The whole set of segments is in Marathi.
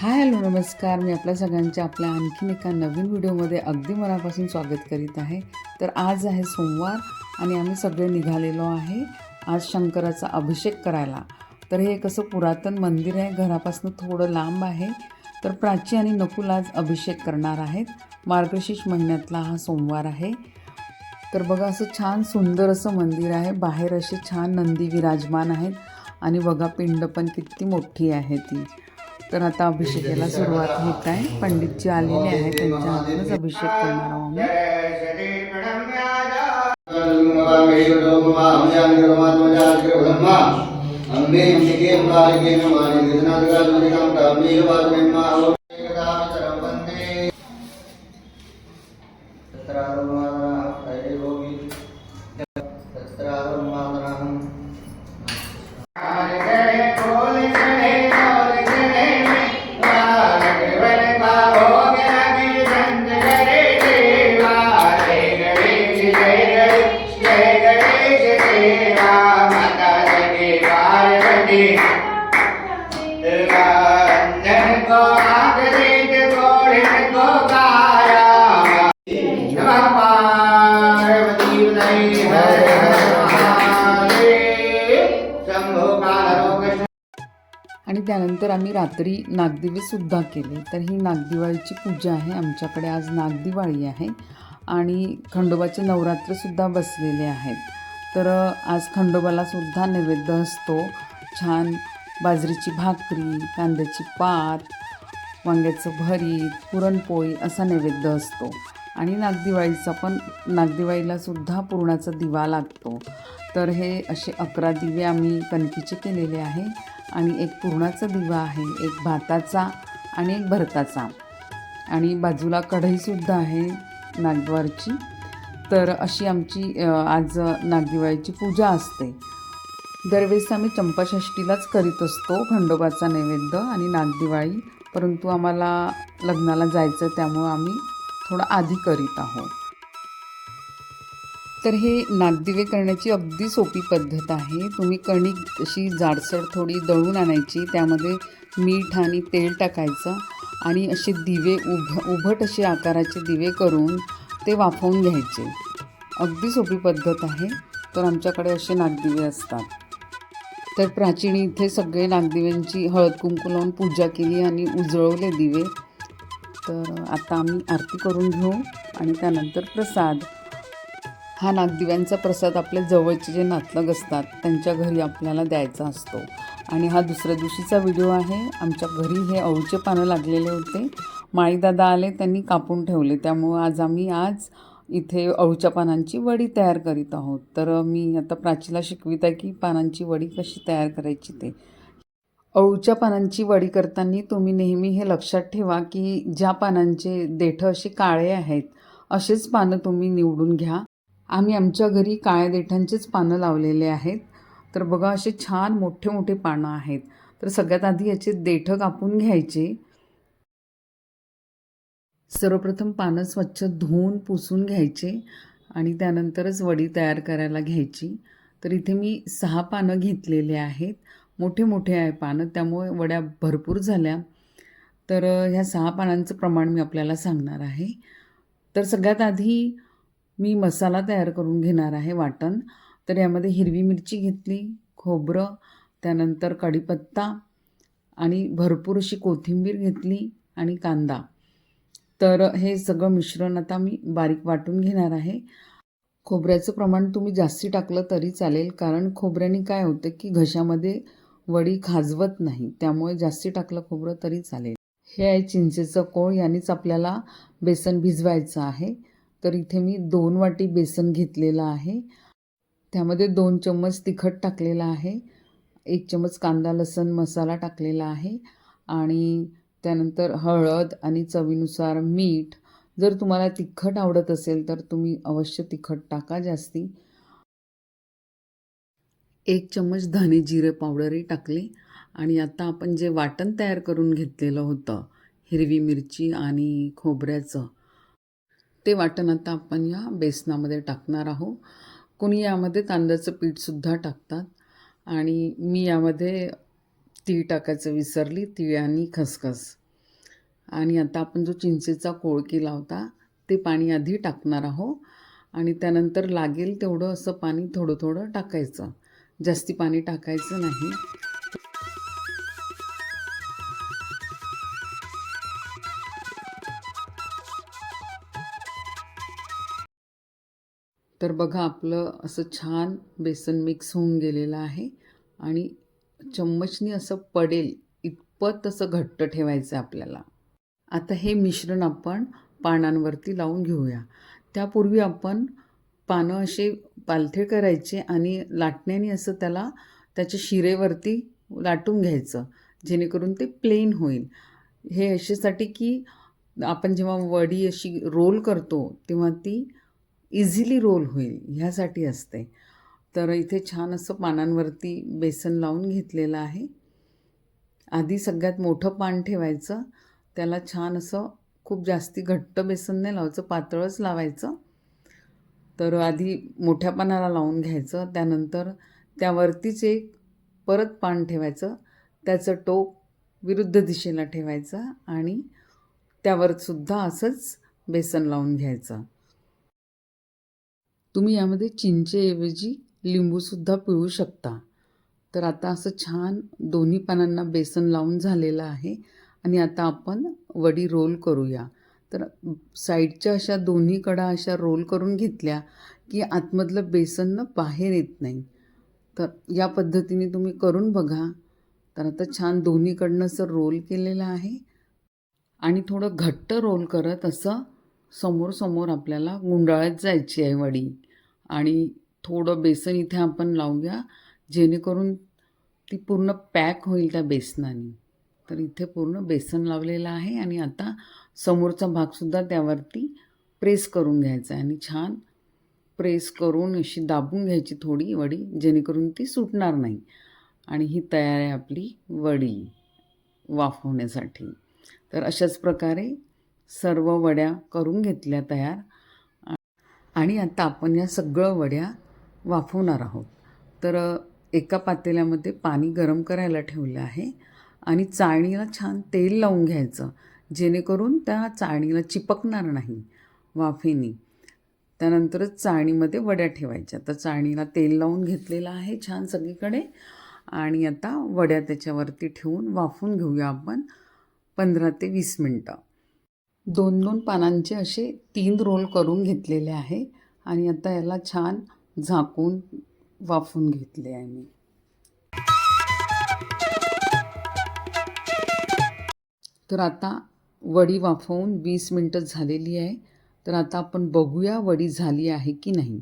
हाय हॅलो नमस्कार. मी आपल्या सगळ्यांच्या आपल्या आणखीन एका नवीन व्हिडिओमध्ये अगदी मनापासून स्वागत करीत आहे. तर आज आहे सोमवार आणि आम्ही सगळे निघालेलो आहे आज शंकराचा अभिषेक करायला. तर हे कसं पुरातन मंदिर आहे घरापासून थोडं लांब आहे. तर प्राची आणि नकुल आज अभिषेक करणार आहेत. मार्गशीर्ष महिन्यातला हा सोमवार आहे. तर बघा असं छान सुंदर असं मंदिर आहे. बाहेर असे छान नंदी विराजमान आहेत. आणि बघा पिंड पण किती मोठी आहे ती. तर आता अभिषेकाला सुरुवात होत आहे. पंडित जे आलेले आहेत त्यांच्या हातूनच अभिषेक करणार आहोत आम्ही. आणि त्यानंतर आम्ही रात्री नागदिवे सुद्धा केले. तर ही नागदिवाळीची पूजा आहे. आमच्याकडे आज नागदिवाळी आहे आणि खंडोबाचे नवरात्रसुद्धा बसलेले आहेत. तर आज खंडोबाला सुद्धा नैवेद्य असतो. छान बाजरीची भाकरी कांद्याची पात वांग्याचं भरीत पुरणपोळी असा नैवेद्य असतो. आणि नागदिवाळीचा पण नागदिवाळीला सुद्धा पुरणाचा दिवा लागतो. तर हे असे अकरा दिवे आम्ही कणकीचे केलेले आहे. आणि एक पुरणाचा दिवा आहे एक भाताचा आणि एक भरताचा. आणि बाजूला कढईसुद्धा आहे नागद्वारची तर अशी आमची आज नागदिवाळीची पूजा असते. दरवेळेस आम्ही चंपाषष्टीलाच करीत असतो खंडोबाचा नैवेद्य आणि नागदिवाळी. परंतु आम्हाला लग्नाला जायचं त्यामुळं आम्ही थोडं आधी करीत आहोत. तर हे नागदिवे करण्याची अगदी सोपी पद्धत आहे. तुम्ही कणिक अशी जाडसर थोडी दळून आणायची त्यामध्ये मीठ आणि तेल टाकायचं आणि असे दिवे उभ उभट असे आकाराचे दिवे करून ते वाफवून घ्यायचे. अगदी सोपी पद्धत आहे. तर आमच्याकडे असे नागदिवे असतात. तर प्राचीनी इथे सगळे नागदिव्यांची हळद कुंकू लावून पूजा केली आणि उजळवले दिवे. तर आता आम्ही आरती करून घेऊ आणि त्यानंतर प्रसाद. हा नागदिव्यांचा प्रसाद आपल्या जवळचे जे नातलग असतात त्यांच्या घरी आपल्याला द्यायचा असतो. आणि हा दुसऱ्या दिवशीचा व्हिडिओ आहे. आमच्या घरी हे अळूचे पानं लागलेले होते. माळीदादा आले त्यांनी कापून ठेवले. त्यामुळं आज आम्ही आज इथे अळूच्या पानांची वडी तयार करीत आहोत. तर मी आता प्राचीला शिकवित आहे की पानांची वडी कशी तयार करायची ते. अळूच्या पानांची वडी करताना तुम्ही नेहमी हे लक्षात ठेवा की ज्या पानांचे देठं असे काळे आहेत असेच पानं तुम्ही निवडून घ्या. आम्ही आमच्या घरी काळ्या देठांचेच पानं लावलेले आहेत. तर बघा असे छान मोठे मोठे पानं आहेत. तर सगळ्यात आधी याचे देठं कापून घ्यायचे. सर्वप्रथम पानं स्वच्छ धुवून पुसून घ्यायचे आणि त्यानंतरच वडी तयार करायला घ्यायची. तर इथे मी सहा पानं घेतलेले आहेत. मोठे मोठे आहे पानं त्यामुळे वड्या भरपूर झाल्या. तर ह्या सहा पानांचं प्रमाण मी आपल्याला सांगणार आहे. तर सगळ्यात आधी मी मसाला तयार करून घेणार आहे वाटण. तर यामध्ये हिरवी मिरची घेतली खोबरं त्यानंतर कढीपत्ता आणि भरपूर अशी कोथिंबीर घेतली आणि कांदा. तर हे सगळं मिश्रण आता मी बारीक वाटून घेणार आहे. खोबऱ्याचं प्रमाण तुम्ही जास्ती टाकलं तरी चालेल कारण खोबऱ्याने काय होतं की घशामध्ये वडी खाजवत नाही त्यामुळे जास्ती टाकलं खोबरं तरी चालेल. हे आहे चिंचेचं कोळ यानेच आपल्याला बेसन भिजवायचं आहे. तर इथे मी दोन वाटी बेसन घेतलेलं आहे. त्यामध्ये दोन चम्मच तिखट टाकलेलं आहे. एक चम्मच कांदा लसण मसाला टाकलेला आहे. आणि त्यानंतर हळद आणि चवीनुसार मीठ. जर तुम्हाला तिखट आवडत असेल तर तुम्ही अवश्य तिखट टाका जास्ती. एक चम्मच धने जिरे पावडरही टाकले. आणि आता आपण जे वाटण तयार करून घेतलेलं होतं हिरवी मिरची आणि खोबऱ्याचं ते वाटण आता आपण या बेसनामध्ये टाकणार आहोत. कोणी यामध्ये तांदळाचं पीठसुद्धा टाकतात आणि मी यामध्ये तीळ टाकायचं विसरली तीळ आणि खसखस. आणि आता आपण जो चिंचेचा कोळ केला होता ते पाणी आधी टाकणार आहोत आणि त्यानंतर लागेल तेवढं असं पाणी थोडं थोडं टाकायचं. जास्ती पाणी टाकायचं नाही. तर बघा आपलं असं छान बेसन मिक्स होऊन गेलेलं आहे आणि चम्मचनी असं पडेल इतपत असं घट्ट ठेवायचं आहे आपल्याला. आता हे मिश्रण आपण पानांवरती लावून घेऊया. त्यापूर्वी आपण पानं असे पालथे करायचे आणि लाटण्याने असं त्याला त्याच्या शिरेवरती लाटून घ्यायचं जेणेकरून ते प्लेन होईल. हे अशासाठी की आपण जेव्हा वडी अशी रोल करतो तेव्हा ती इझिली रोल होईल ह्यासाठी असते. तर इथे छान असं पानांवरती बेसन लावून घेतलेलं आहे. आधी सगळ्यात मोठं पान ठेवायचं. त्याला छान असं खूप जास्ती घट्ट बेसन नाही लावायचं पातळच लावायचं. तर आधी मोठ्या पानाला लावून घ्यायचं. त्यानंतर त्यावरतीच एक परत पान ठेवायचं. त्याचं टोक विरुद्ध दिशेला ठेवायचं आणि त्यावर सुद्धा असंच बेसन लावून घ्यायचं. तुम्ही यामध्ये चिंचेऐवजी लिंबूसुद्धा पिळू शकता. तर आता असं छान दोन्ही पानांना बेसन लावून झालेलं आहे आणि आता आपण वडी रोल करूया. तर साईडच्या अशा दोन्ही कडा अशा रोल करून घेतल्या की आतमधलं बेसन बाहेर येत नाही. तर या पद्धतीने तुम्ही करून बघा. तर आता छान दोन्हीकडनं असं रोल केलेलं आहे. आणि थोडं घट्ट रोल करत असं समोर समोर आपल्याला गुंडाळत जायची आहे वडी. आणि थोडं बेसन इथे आपण लावूया जेणेकरून ती पूर्ण पॅक होईल त्या बेसनाने. तर इथे पूर्ण बेसन लावलेलं आहे आणि आता समोरचा भागसुद्धा त्यावरती प्रेस करून घ्यायचा आहे. आणि छान प्रेस करून अशी दाबून घ्यायची थोडी वडी जेणेकरून ती सुटणार नाही. आणि ही तयार आहे आपली वडी वाफवण्यासाठी. तर अशाच प्रकारे सर्व वड्या करून घेतल्या तयार. आणि आता आपण या सगळं वड्या वाफवणार आहोत. तर एका पातेल्यामध्ये पाणी गरम करायला ठेवलं आहे आणि चाळणीला छान तेल लावून घ्यायचं जेणेकरून त्या चाळणीला चिपकणार नाही वाफेनी. त्यानंतरच चाळणीमध्ये वड्या ठेवायच्या. तर चाळणीला तेल लावून घेतलेलं आहे छान सगळीकडे. आणि आता वड्या त्याच्यावरती ठेवून वाफून घेऊया आपण पंधरा ते वीस मिनटं. दोन दोन पानांचे असे तीन रोल करून घेतलेले आहे आणि आता याला छान झाकून वाफून घेतले आहे मी. तर आता वडी वाफवून वीस मिनटं झालेली आहे. तर आता आपण बघूया वडी झाली आहे की नाही.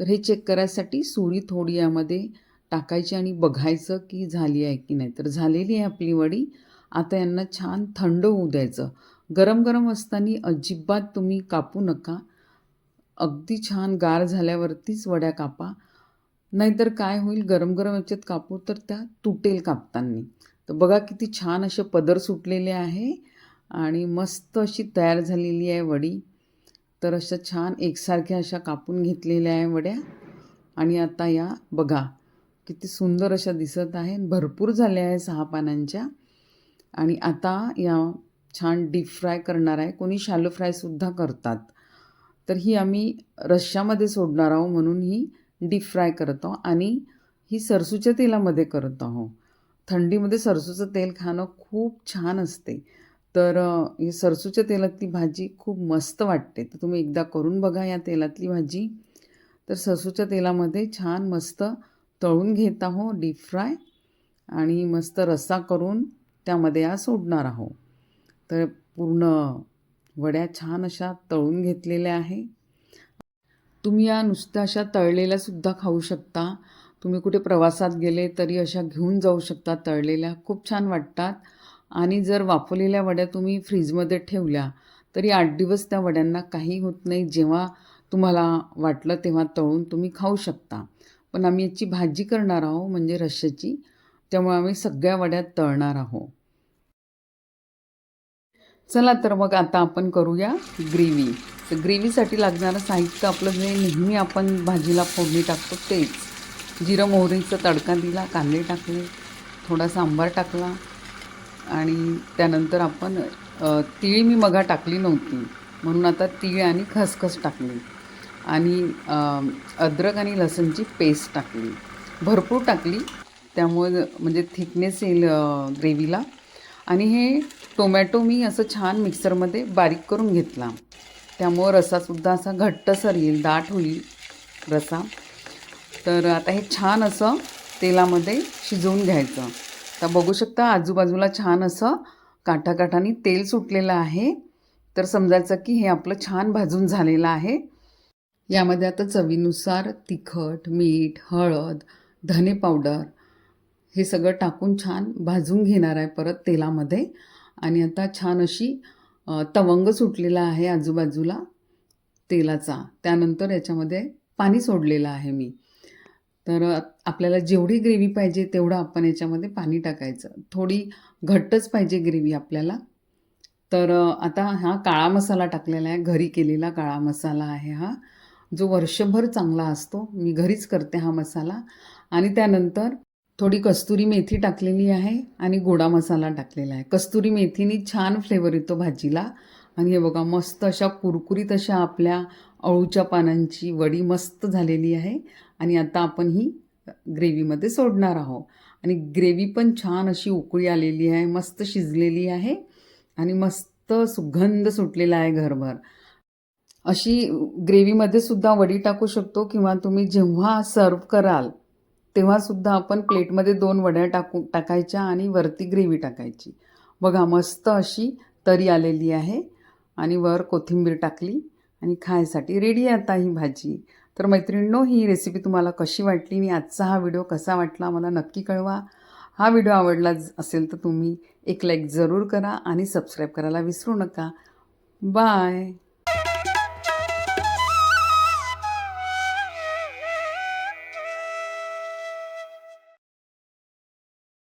तर हे चेक करायसाठी सुरी थोडी यामध्ये टाकायची आणि बघायचं की झाली आहे की नाही. तर झालेली आहे आपली वडी. आता यांना छान थंड होऊ द्यायचं. गरम गरम असताना अजिबात तुम्ही कापू नका. अगदी छान गार झाल्यावरतीच वड्या कापा. नाहीतर काय होईल? गरम गरम याच्यात कापू तर त्या तुटेल कापताना. तर बघा किती छान असे पदर सुटलेले आहे आणि मस्त अशी तयार झालेली आहे वडी. तर अशा छान एकसारख्या अशा कापून घेतलेल्या आहे वड्या. आणि आता या बघा किती सुंदर अशा दिसत आहे भरपूर झाल्या आहे सहा पानांच्या. आणि आता या छान डीप फ्राय करणार आहे. कोणी शॅलो फ्रायसुद्धा करतात. तर ही आम्ही रश्श्यामध्ये सोडणार आहोत म्हणून ही डीप फ्राय करत आहोत आणि ही सरसूच्या तेलामध्ये करत आहोत. थंडीमध्ये सरसूचं तेल खाणं खूप छान असते. तर ही सरसूच्या तेलातली भाजी खूप मस्त वाटते. तर तुम्ही एकदा करून बघा या तेलातली भाजी. तर सरसूच्या तेलामध्ये छान मस्त तळून घेत आहो डीप फ्राय आणि मस्त रस्सा करून त्यामध्ये या सोडणार आहो तर पूर्ण वड्या छान अशा तळून घेतलेल्या आहे. तुम्ही या नुसत्या अशा तळलेल्यासुद्धा खाऊ शकता. तुम्ही कुठे प्रवासात गेले तरी अशा घेऊन जाऊ शकता तळलेल्या. खूप छान वाटतात. आणि जर वाफवलेल्या वड्या तुम्ही फ्रीजमध्ये ठेवल्या तरी आठ दिवस त्या वड्यांना काही होत नाही. जेव्हा तुम्हाला वाटलं तेव्हा तळून तुम्ही खाऊ शकता. पण आम्ही याची भाजी करणार आहोत म्हणजे रश्श्याची. त्यामुळे आम्ही सगळ्या वड्या तळणार आहोत. चला तर मग आता आपण करूया ग्रेव्ही. तर ग्रेव्हीसाठी लागणारं साहित्य आपलं जे नेहमी आपण भाजीला फोडणी टाकतो तेच. जिरं मोहरीचा तडका दिला कांदे टाकले थोडा सांबार टाकला आणि त्यानंतर आपण तीळ मी मगा टाकली नव्हती. म्हणून आता तीळ आणि खसखस टाकली. आणि अद्रक आणि लसणची पेस्ट टाकली. भरपूर टाकली. त्यामुळे म्हणजे थिकनेस येईल ग्रेव्हीला. आणि हे टोमॅटो मी असं छान मिक्सरमध्ये बारीक करून घेतला. त्यामुळं रसासुद्धा असा घट्टसर येईल दाट होईल रसा. तर आता हे छान असं तेलामध्ये शिजवून घ्यायचं. तर बघू शकता आजूबाजूला छान असं काठाकाठाने तेल सुटलेलं आहे. तर समजायचं की हे आपलं छान भाजून झालेलं आहे. यामध्ये आता चवीनुसार तिखट मीठ हळद धने पावडर हे सगळं टाकून छान भाजून घेणार आहे परत तेलामध्ये. आणि आता छान अशी तवंग सुटलेला आहे आजूबाजूला तेलाचा. त्यानंतर याच्यामध्ये पाणी सोडलेलं आहे मी. तर आपल्याला जेवढी ग्रेव्ही पाहिजे तेवढं आपण याच्यामध्ये पाणी टाकायचं. थोडी घट्टच पाहिजे ग्रेव्ही आपल्याला. तर आता हा काळा मसाला टाकलेला आहे. घरी केलेला काळा मसाला आहे हा. जो वर्षभर चांगला असतो. मी घरीच करते हा मसाला. आणि त्यानंतर थोडी कस्तुरी मेथी टाकलेली आहे आणि गोडा मसाला टाकलेला आहे. कस्तुरी मेथीनी छान फ्लेवर येतो भाजीला. आणि हे बघा मस्त अशा कुरकुरीत अशा आपल्या अळूच्या पानांची वडी मस्त झालेली आहे. आणि आता आपण ही ग्रेव्हीमध्ये सोडणार आहोत. आणि ग्रेव्ही पण छान अशी उकळी आलेली आहे मस्त शिजलेली आहे. आणि मस्त सुगंध सुटलेला आहे घरभर. अशी ग्रेव्हीमध्ये सुद्धा वडी टाकू शकतो किंवा तुम्ही जेव्हा सर्व कराल तेव्हासुद्धा आपण प्लेटमध्ये दोन वड्या टाकू टाकायच्या आणि वरती ग्रेव्ही टाकायची. बघा मस्त अशी तरी आलेली आहे आणि वर कोथिंबीर टाकली आणि खायसाठी रेडी आहे आता ही भाजी. तर मैत्रिणींनो ही रेसिपी तुम्हाला कशी वाटली आणि आजचा हा व्हिडिओ कसा वाटला मला नक्की कळवा. हा व्हिडिओ आवडला असेल तर तुम्ही एक लाईक जरूर करा आणि सबस्क्राईब करायला विसरू नका. बाय